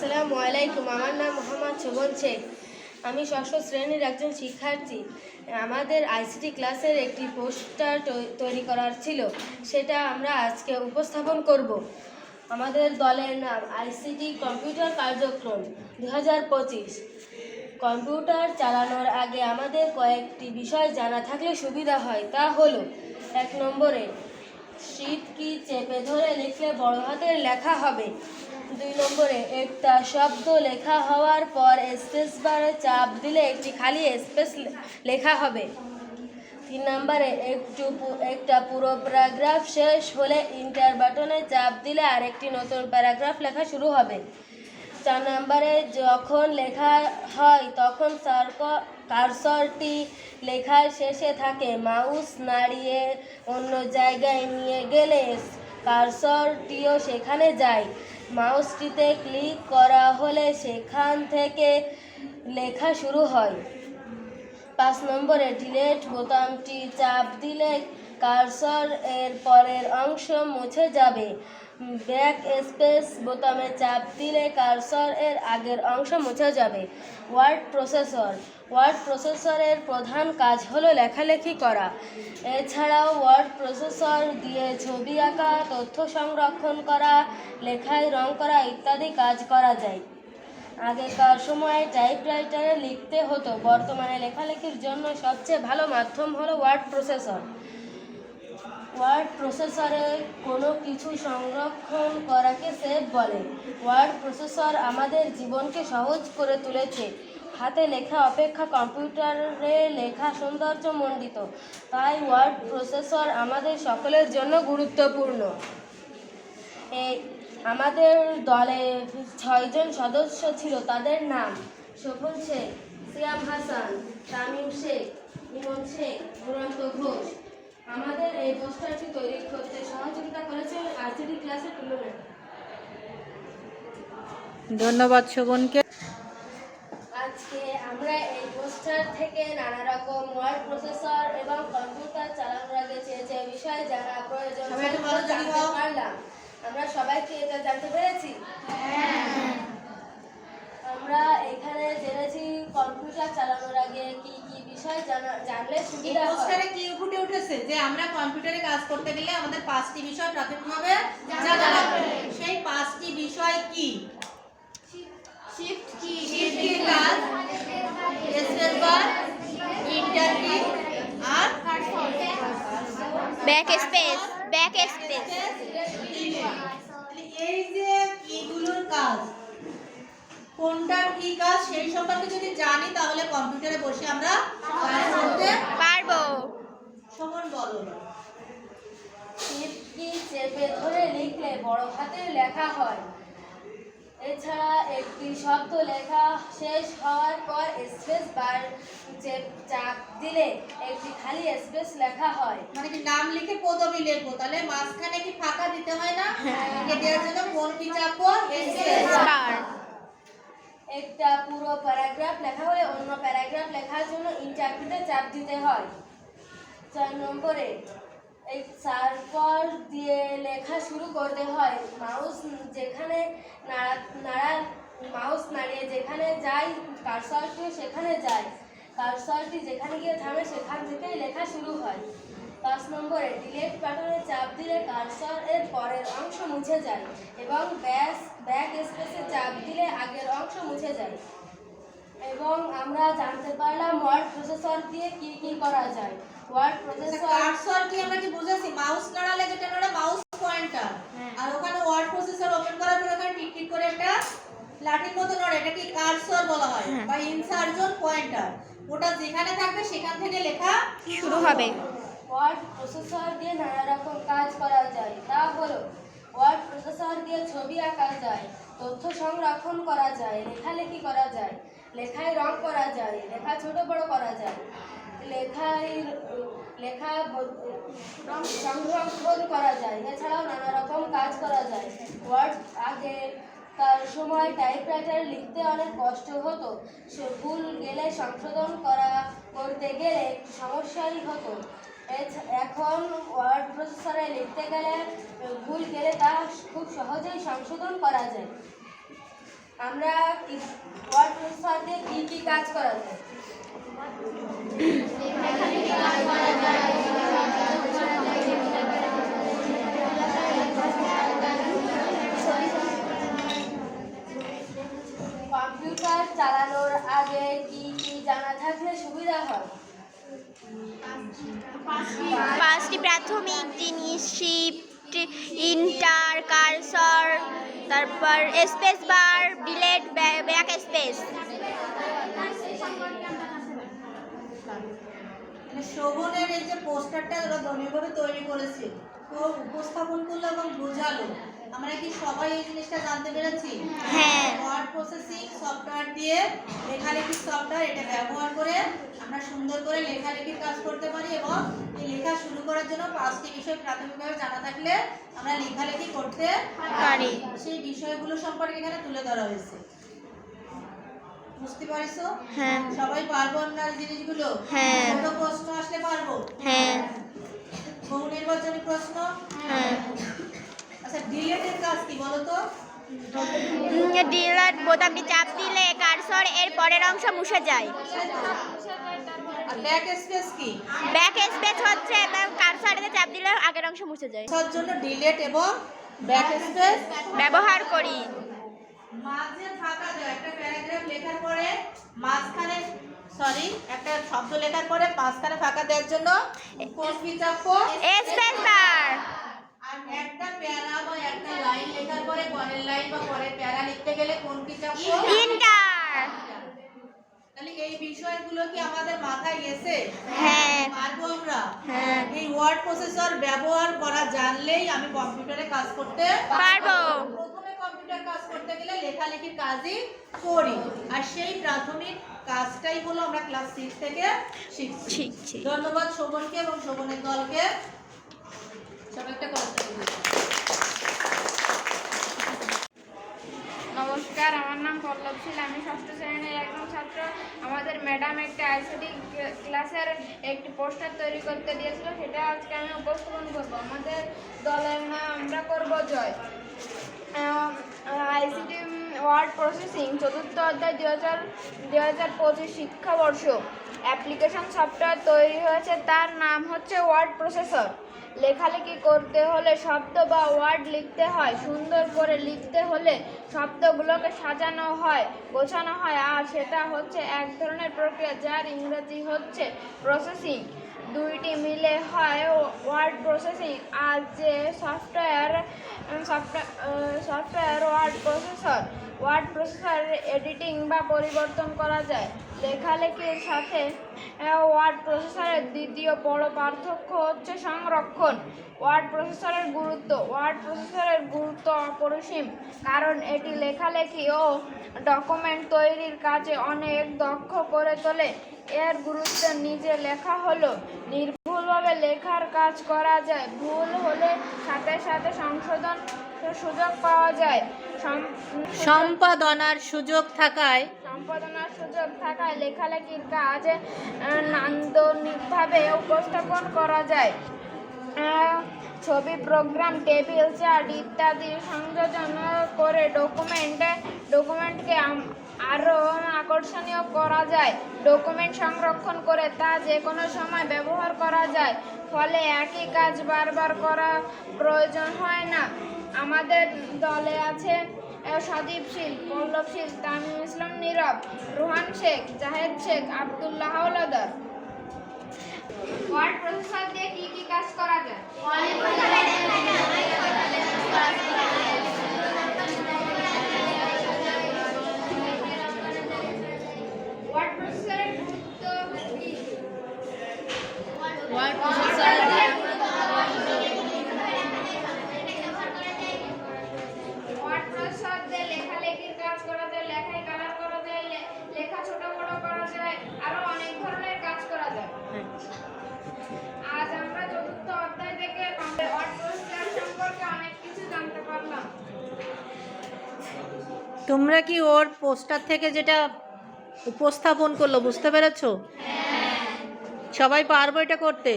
আসসালামু আলাইকুম। আমার নাম মোহাম্মদ শোভন শেখ। আমি ষষ্ঠ শ্রেণির একজন শিক্ষার্থী। আমাদের আইসিটি ক্লাসের একটি পোস্টার তৈরি করার ছিল। সেটা আমরা আজকে উপস্থাপন করব। আমাদের দলের নাম আইসিটি কম্পিউটার কার্যক্রম দু হাজার পঁচিশ। কম্পিউটার চালানোর আগে আমাদের কয়েকটি বিষয় জানা থাকলে সুবিধা হয়। তা হলো, এক নম্বরে শীত কি চেপে ধরে লিখলে বড় হাতের লেখা হবে? দুই নম্বরে, একটা শব্দ লেখা হওয়ার পর স্পেস বারে চাপ দিলে একটি খালি স্পেস লেখা হবে। তিন নম্বরে, একটু একটা পুরো প্যারাগ্রাফ শেষ হলে ইন্টার বাটনে চাপ দিলে আরেকটি নতুন প্যারাগ্রাফ লেখা শুরু হবে। চার নম্বরে, যখন লেখা হয় তখন সার্ক কারসরটি লেখার শেষে থাকে। মাউস নাড়িয়ে অন্য জায়গায় নিয়ে গেলে কারসরটিও সেখানে যায়। মাউসটিতে ক্লিক করা হলে সেখান থেকে লেখা শুরু হয়। পাঁচ নম্বরে ডিলেট বোতামটি চাপ দিলে কার্সর এর পরের অংশ মুছে যাবে। ব্যাক স্পেস বোতামে চাপ দিলে কার্সর এর আগের অংশ মুছে যাবে। Word processor. ওয়ার্ড প্রসেসরের প্রধান কাজ হলো লেখালেখি করা। এছাড়াও ওয়ার্ড প্রসেসর দিয়ে ছবি আঁকা, তথ্য সংরক্ষণ করা, লেখায় রং করা ইত্যাদি কাজ করা যায়। আগেকার সময়ে টাইপরাইটারে লিখতে হতো। বর্তমানে লেখালেখির জন্য সবচেয়ে ভালো মাধ্যম হলো ওয়ার্ড প্রসেসর। ওয়ার্ড প্রসেসরে কোনো কিছু সংরক্ষণ করাকে সেভ বলে। ওয়ার্ড প্রসেসর আমাদের জীবনকে সহজ করে তুলেছে। হাতে লেখা অপেক্ষা কম্পিউটারে লেখা সৌন্দর্যমণ্ডিত তাই ওয়ার্ড প্রসেসর আমাদের সকলের জন্য গুরুত্বপূর্ণ। এই আমাদের দলে ছয়জন সদস্য ছিল, তাদের নাম শোভন শেখ, সিয়াম হাসান তামিম শেখ ইমন শেখ দুরন্ত ঘোষ আমাদের এই পোস্টারটি তৈরি করতে সহযোগিতা করেছে আরসিডি ক্লাসের টুর্নামেন্ট ধন্যবাদ শোভনকে। আজকে আমরা এই পোস্টার থেকে নানা রকম ওয়ার্ড প্রসেসর এবং কম্পিউটার চালানোর আগে যে যে বিষয় জানা প্রয়োজন সবাই একটু বলো, জানতে পারলাম। আমরা সবাইকে এটা জানতে পেরেছি? আমরা এখানে জেনেছি কম্পিউটার চালানোর আগে কি কি বিষয় জানা জানলে এই সুবিধা হয়। পোস্টারে কি ফুটে উঠেছে যে আমরা কম্পিউটারে কাজ করতে গেলে আমাদের পাঁচটি বিষয় প্রাথমিকভাবে জানা লাগবে। সেই পাঁচটি বিষয় কি? শিফট কি? শিফট কি কাজ? স্পেস বার ইন্টার কি আর ব্যাক স্পেস ব্যাক স্পেস এই যে এগুলোর কাজ কোনটার কি কাজ সেই সম্পর্কে যদি জানি তাহলে কম্পিউটারে বসে আমরা কাজ করতে পারব। সমান বলো। শিফট কি চেপে ধরে লিখলে বড় হাতের লেখা হয়। এছাড়া একটি শব্দ লেখা শেষ হওয়ার পর স্পেস বার চেপ- চাপ দিলে একটি খালি স্পেস লেখা হয়। মানে কি নাম লিখে পদবি লিখব? তাহলে মাঝখানে কি ফাঁকা দিতে হয় না? লিখে দেওয়ার জন্য কোন কি চাপবো? Bar। বার একটা পুরো প্যারাগ্রাফ লেখা হলে অন্য প্যারাগ্রাফ লেখার জন্য ইন্টারভিউতে চাপ দিতে হয়। চার নম্বরে, এই সার্কল দিয়ে লেখা শুরু করতে হয়। মাউস যেখানে নাড়া নাড়া, মাউস নাড়িয়ে যেখানে যায়, কারসরটি সেখানে যায়। কারসরটি যেখানে গিয়ে থামে, সেখান থেকেই লেখা শুরু হয়। পাঁচ নম্বরে ডিলেট বাটনে চাপ দিলে কারসর এর পরের অংশ মুছে যায় এবং ব্যাস ব্যাক স্পেসে চাপ দিলে আগের অংশ মুছে যায়। এবং আমরা জানতে পারলাম ওয়ার্ড প্রসেসর দিয়ে কি কি করা যায়। ওয়ার্ড প্রসেসর কার্সর কি আমরা কি বুঝেছি? মাউস নাড়ালে যেটা নাড়া মাউস পয়েন্টার। আর ওখানে ওয়ার্ড প্রসেসর ওপেন করার পর ওখানে টিক টিক করে একটা লাঠির মতো নড়ে এটা কি কার্সর বলা হয়? বা ইনসার্জন পয়েন্টার ওটা যেখানে থাকবে সেখান থেকে লেখা শুরু হবে। ওয়ার্ড প্রসেসর দিয়ে নানা রকম কাজ করা যায়। তা হলো ওয়ার্ড প্রসেসর দিয়ে ছবি আঁকা যায়, তথ্য সংরক্ষণ করা যায়, লেখালেখি করা যায়, লেখায় রং করা যায়, লেখা ছোট বড় করা যায়, লেখায় লেখা সংরক্ষণ করা যায়, এছাড়াও নানা রকম কাজ করা যায়। ওয়ার্ড আগে তার সময় টাইপরাইটার লিখতে অনেক কষ্ট হতো, সে ভুল গেলে সংশোধন করা করতে গেলে সমস্যাই হতো। এখন ওয়ার্ড প্রসেসরে লিখতে গেলে ভুল গেলে তা খুব সহজেই সংশোধন করা যায়। আমরা ওয়ার্ড প্রসেসর দিয়ে কী কী কাজ করা যায়? কম্পিউটার চালানোর আগে কি কি জানা থাকলে সুবিধা হয়? পাঁচটি প্রাথমিক জিনিস শিফট, ইন্টার, কারসর, তারপর space bar delete back space. মানে শোভনের এই যে পোস্টারটা ওরা দলীয়ভাবে তৈরি করেছে খুব উপস্থাপন করল এবং বোঝালো। আমরা কি সবাই এই জিনিসটা জানতে পেরেছি? হ্যাঁ। ওয়ার্ড প্রসেসিং সফটওয়্যার দিয়ে লেখালেখির সফটওয়্যার এটা ব্যবহার করে আমরা সুন্দর করে লেখালেখির কাজ করতে পারি এবং এই লেখা শুরু করার জন্য পাঁচটি বিষয় প্রাথমিকভাবে জানা থাকলে আমরা লেখালেখি করতে পারি। সেই বিষয়গুলো সম্পর্কে এখানে তুলে ধরা হয়েছে। বুঝতে পারিছো? হ্যাঁ। সবাই পারব আমরা এই জিনিসগুলো? হ্যাঁ। ছোট প্রশ্ন আসলে পারব? হ্যাঁ। বহু নির্বাচনী প্রশ্ন। হ্যাঁ। আচ্ছা ডিলেটের কাজ কি বলো তো ডিলেট বোতামটি চাপ দিলে কারসর এর পরের অংশ মুছে যায়। Back space key? Back space হচ্ছে কারসরে চাপ দিলে আগের অংশ মুছে যায়। তার জন্য ডিলেট এবং ব্যাক স্পেস ব্যবহার করি। মাঝে ফাঁকা দাও একটা প্যারাগ্রাফ লেখার পরে মাঝখানে সরি একটা শব্দ লেখার পরে মাঝখানে ফাঁকা দেওয়ার জন্য কোন চাপো স্পেস আর একটা প্যারা বা একটা লাইন লেখার পরে পরের লাইন বা পরের প্যারা লিখতে গেলে কোন কি চাপো ইন্টার তাহলে এই বিষয়গুলো কি আমাদের মাথায় গেছে? হ্যাঁ। পারব আমরা? হ্যাঁ। এই ওয়ার্ড প্রসেসর ব্যবহার করা জানলেই আমি কম্পিউটারে কাজ করতে পারব। প্রথমে কম্পিউটার কাজ করতে গেলে লেখালেখির কাজই করি। আর সেই প্রাথমিক কাজটাই হলো আমরা ক্লাস সিক্স থেকে শিখছি। ধন্যবাদ শোভনকে এবং শোভনের দলকে। নমস্কার, আমার নাম পল্লব শীল, আমি ষষ্ঠ শ্রেণির একজন ছাত্র। আমাদের ম্যাডাম একটা আইসিটি ক্লাসের একটি পোস্টার তৈরি করতে দিয়েছিল, সেটা আজকে আমি উপস্থাপন করব। আমাদের দলের নাম আমরা করব জয়। আইসিটি ওয়ার্ড প্রসেসিং, চতুর্থ অধ্যায় দুই হাজার দুই হাজার পঁচিশ শিক্ষাবর্ষ। অ্যাপ্লিকেশন সফটওয়্যার তৈরি হয়েছে, তার নাম হচ্ছে ওয়ার্ড প্রসেসর। লেখালেখি করতে হলে শব্দ বা ওয়ার্ড লিখতে হয়। সুন্দর করে লিখতে হলে শব্দগুলোকে সাজানো হয়, গোছানো হয়। আর সেটা হচ্ছে এক ধরনের প্রক্রিয়া, যার ইংরেজি হচ্ছে প্রসেসিং দুইটি মিলে হয় ওয়ার্ড প্রসেসিং আর যে software software word processor word processor editing বা পরিবর্তন করা যায়। লেখালেখির সাথে ওয়ার্ড প্রসেসরের দ্বিতীয় বড় পার্থক্য হচ্ছে সংরক্ষণ। ওয়ার্ড প্রসেসরের গুরুত্ব, ওয়ার্ড প্রসেসরের গুরুত্ব অপরিসীম, কারণ এটি লেখালেখি ও ডকুমেন্ট তৈরির কাজে অনেক দক্ষ করে তোলে। এর গুরুত্ব নিজে লেখা হলো। নির্ভুলভাবে লেখার কাজ করা যায়। ভুল হলে সাথে সাথে সংশোধন সুযোগ পাওয়া যায়। সম্পাদনার সুযোগ থাকায় সম্পাদনার সুযোগ থাকায় লেখালেখির কাজ নান্দনিকভাবে উপস্থাপন করা যায়। ছবি প্রোগ্রাম টেবিল চার্ট ইত্যাদি সংযোজন করে ডকুমেন্ট ডকুমেন্টকে আরও আকর্ষণীয় করা যায়। ডকুমেন্ট সংরক্ষণ করে তা যে কোনো সময় ব্যবহার করা যায়। ফলে একই কাজ বারবার করা প্রয়োজন হয় না। আমাদের দলে আছে সদীপ শীল পল্লব শীল তামিম ইসলাম, নীরব, রোহান শেখ, জাহেদ শেখ, আবদুল্লাহ হাওলাদার ওয়ার্ড প্রসেসর দিয়ে কি কি কাজ করা যায়? ওয়ার্ড প্রসেসরের ওয়ার্ড তোমরা কি ওর পোস্টার থেকে যেটা উপস্থাপন করল, বুঝতে পেরেছ? সবাই পারব এটা করতে?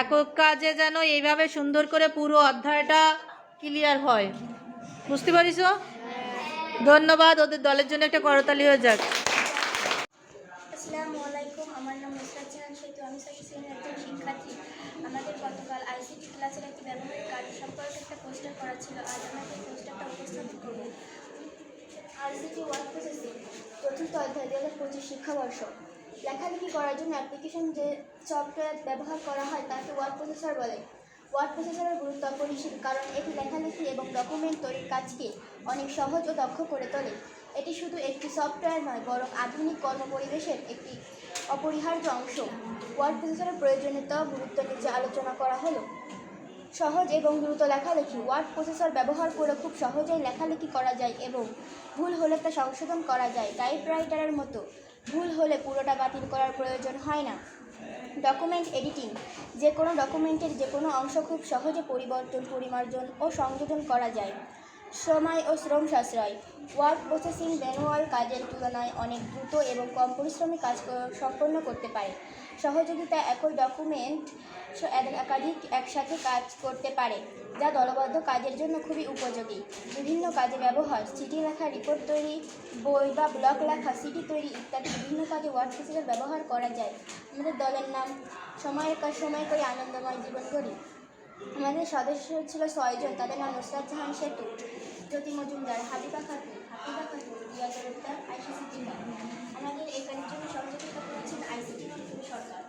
একক কাজে যেন এইভাবে সুন্দর করে পুরো অধ্যায়টা ক্লিয়ার হয়। বুঝতে পারিস ধন্যবাদ, ওদের দলের জন্য একটা করতালি হয়ে যাক। আমাদের গতকাল আইসিটি ক্লাসের একটি ব্যবহারিক কাজ সম্পর্কে একটা পোস্টার করা ছিল। আজ পোস্টারটা উপস্থাপন করব। ওয়ার্ড চতুর্থ অধ্যায় দু হাজার পঁচিশ শিক্ষাবর্ষ। লেখালেখি করার জন্য অ্যাপ্লিকেশন যে সফটওয়্যার ব্যবহার করা হয়, তাকে ওয়ার্ড প্রসেসর বলে। ওয়ার্ড প্রসেসরের গুরুত্ব অপরিসীম, কারণ এটি লেখালেখি এবং ডকুমেন্ট তৈরির কাজকে অনেক সহজ ও দক্ষ করে তোলে। এটি শুধু একটি সফটওয়্যার নয়, বরং আধুনিক কর্মপরিবেশের একটি অপরিহার্য অংশ। ওয়ার্ড প্রসেসরের প্রয়োজনীয়তা গুরুত্ব নিচে আলোচনা করা হলো সহজ এবং দ্রুত লেখালেখি। ওয়ার্ড প্রসেসর ব্যবহার করে খুব সহজেই লেখালেখি করা যায় এবং ভুল হলে তা সংশোধন করা যায়। টাইপ রাইটারের মতো ভুল হলে পুরোটা বাতিল করার প্রয়োজন হয় না। Document editing. যে কোনো ডকুমেন্টের যে কোনো অংশ খুব সহজে পরিবর্তন, পরিমার্জন ও সংযোজন করা যায়। সময় ও শ্রম সাশ্রয়। ওয়ার্ক প্রসেসিং, ম্যানুয়াল কাজের তুলনায় অনেক দ্রুত এবং কম পরিশ্রমী কাজ সম্পন্ন করতে পারে। সহযোগিতা একই ডকুমেন্ট একাধিক একসাথে কাজ করতে পারে, যা দলবদ্ধ কাজের জন্য খুবই উপযোগী। বিভিন্ন কাজে ব্যবহার, চিঠি লেখা রিপোর্ট তৈরি, বই বা ব্লগ লেখা সিটি তৈরি ইত্যাদি বিভিন্ন কাজে ওয়ার্ড প্রসেসর ব্যবহার করা যায়। আমাদের দলের নাম সময়ের কাজ সময় করে আনন্দময় জীবন গড়ি। আমাদের সদস্য ছিল ছয়জন তাদের নাম নুসরাত জাহান সেতু জ্যোতি মজুমদার হাবিবা খাতুন হাবিবা খাতুন রিয়া জরুদ্দার আইসি সিদ্দিকা আমাদের এই কাজের জন্য সহযোগিতা করেছেন আইসিটি সরকার।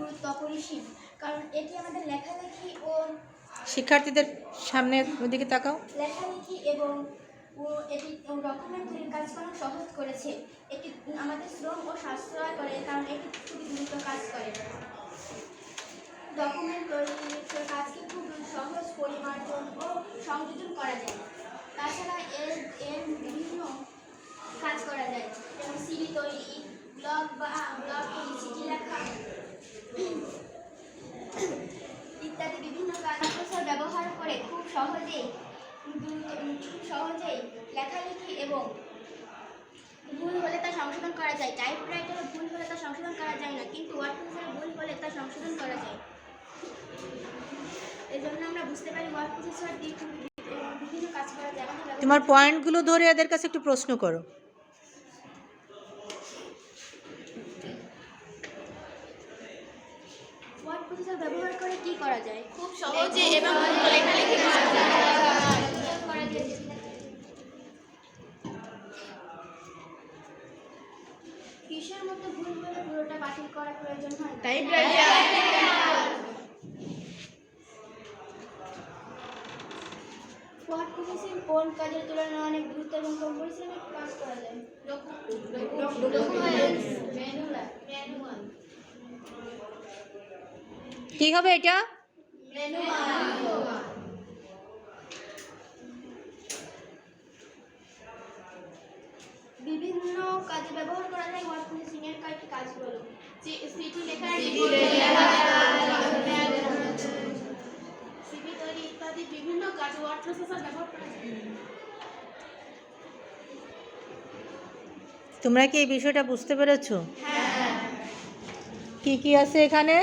গুরুত্ব অপরিসীম কারণ এটি আমাদের লেখালেখি ও শিক্ষার্থীদের সামনে ওদিকে তাকাও। লেখালেখি এবং ও এটি ডকুমেন্ট তৈরির কাজকর্ম সহজ করেছে। এটি আমাদের শ্রম ও সাশ্রয় করে, কারণ এটি খুবই দ্রুত কাজ করে। ডকুমেন্ট তৈরির কাজকে খুব সহজ পরিমার্জন ও সংযোজন করা যায়। তাছাড়া এর এর বিভিন্ন কাজ করা যায়। যেমন সিডি তৈরি, ব্লগ বা ব্লগ তৈরি, চিঠি লেখা ইত্যাদি বিভিন্ন কাজ ব্যবহার করে খুব সহজেই সহজেই লেখালেখি এবং ভুল হলে তা সংশোধন করা যায়। টাইপ টাইপরাইটারে ভুল হলে তা সংশোধন করা যায় না কিন্তু ওয়ার্ড প্রসেসরে ভুল হলে তা সংশোধন করা যায়। এই জন্য আমরা বুঝতে পারি ওয়ার্ড প্রসেসর দিয়ে বিভিন্ন কাজ করা যায়। তোমার পয়েন্টগুলো ধরে এদের কাছে একটু প্রশ্ন করো। ওয়ার্ড প্রসেসর ব্যবহার করে কি করা যায়? খুব সহজে এবং লেখালেখি করা যায়। কিসের মতো ভুল হলে পুরোটা বাতিল করার প্রয়োজন হয়? প্রসেসিং কোন কাজের তুলনায় অনেক দ্রুত এবং কম পরিশ্রমে কাজ করা যায়? কি হবে এটা? বিভিন্ন কাজে ব্যবহার করা যায় ওয়ার্ড প্রসেসিং এর কয়েকটি কাজ হলো চিঠি লেখা সিভি তৈরি ইত্যাদি বিভিন্ন কাজে ওয়ার্ড প্রসেসর ব্যবহার করা যায়। তোমরা কি এই বিষয়টা বুঝতে পেরেছ? কি কি আছে এখানে?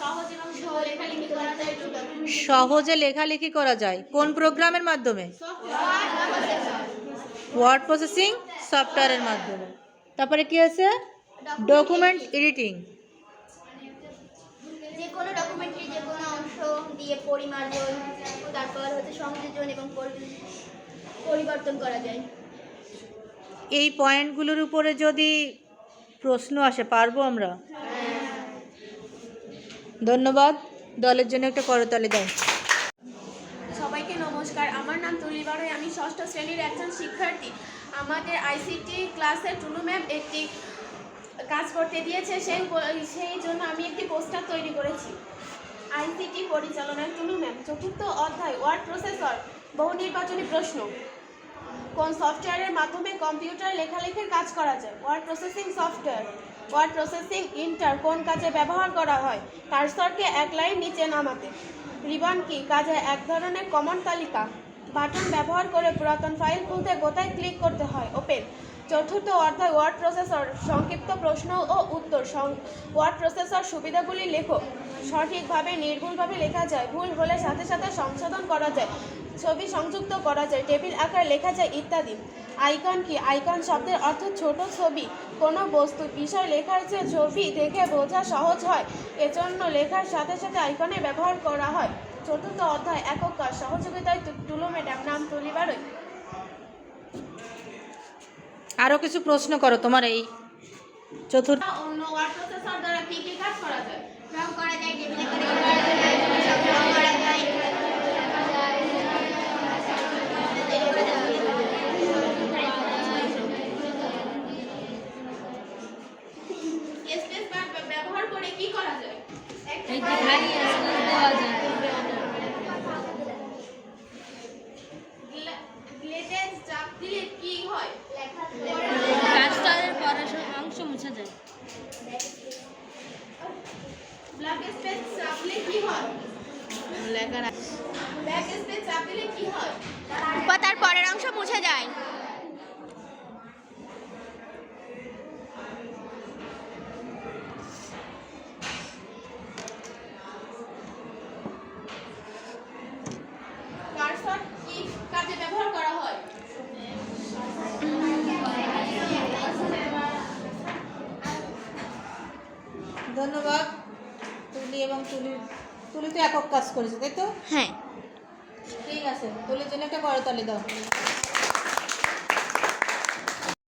সহজ এবং সহজ লেখালেখি করা যায় দ্রুত সহজে লেখালেখি করা যায়। কোন প্রোগ্রামের মাধ্যমে? ওয়ার্ড প্রসেসিং সফটওয়্যারের মাধ্যমে। তারপরে কি আছে ডকুমেন্ট এডিটিং যে কোনো ডকুমেন্টারি যে কোনো অংশ দিয়ে পরিমার্জন তারপর হচ্ছে সংযোজন এবং পরিবর্তন করা যায়। এই পয়েন্টগুলোর উপরে যদি প্রশ্ন আসে পারব আমরা? ধন্যবাদ। দলের জন্য একটা করতালি দাও। সবাইকে নমস্কার। আমার নাম তুলি বারোই। আমি ষষ্ঠ শ্রেণির একজন শিক্ষার্থী। আমাদের আইসিটি ক্লাসে টুলু ম্যাম একটি কাজ করতে দিয়েছে, সেই সেই জন্য আমি একটি পোস্টার তৈরি করেছি। আইসিটি পরিচালনায় টুলু ম্যাম চতুর্থ অধ্যায় ওয়ার্ড প্রসেসর বহু নির্বাচনী প্রশ্ন। কোন সফটওয়্যারের মাধ্যমে কম্পিউটার লেখালেখির কাজ করা যায়? Word processing software word processing enter কোন কাজে ব্যবহার করা হয়? কার্সরকে এক লাইন নিচে নামাতে। রিবন কি? কাজে এক ধরনের কমন তালিকা। বাটন ব্যবহার করে পুরাতন ফাইল খুলতে কোথায় ক্লিক করতে হয়। ওপেন। চতুর্থ অর্থাৎ ওয়ার্ড প্রসেসর, সংক্ষিপ্ত প্রশ্ন ও উত্তর। ওয়ার্ড প্রসেসর সুবিধাগুলি লেখো। সঠিকভাবে, নির্ভুলভাবে লেখা যায়। ভুল হলে সাথে সাথে সংশোধন করা যায়। ছবি সংযুক্ত করা যায়। টেবিল আকারে লেখা যায় ইত্যাদি। আইকন কি? আইকন শব্দের অর্থ ছোট ছবি। কোনো বস্তু, বিষয় লেখার যে ছবি দেখে বোঝা সহজ হয়। এজন্য লেখার সাথে সাথে আইকনে ব্যবহার করা হয়। চতুর্থ অধ্যায় একক কাজ। সহযোগিতায় তু- টুলু ম্যাডাম নাম তুলি আরও আরও কিছু প্রশ্ন করো তোমার এই চতুর্থ অন্য ওয়ার্ড প্রসেসর দ্বারা কি কি কাজ করা যায়? রং করা যায় টেবিলে করা যায় স্পেস বার ব্যবহার করে কি করা যায় গ্লা- গ্লেডে চাপ দিলে কি হয় ব্ল্যাক স্পেস চাপলে কি হয় ব্ল্যাক স্পেস চাপলে কি হয় বা তার পরের অংশ মুছে যায় কারসর কি কাজে ব্যবহার করা হয় ধন্যবাদ তুলি এবং তুলি তুলি তো একক কাজ করেছে তাই তো? হ্যাঁ। ঠিক আছে তুলির জন্য একটা করতালি দাও।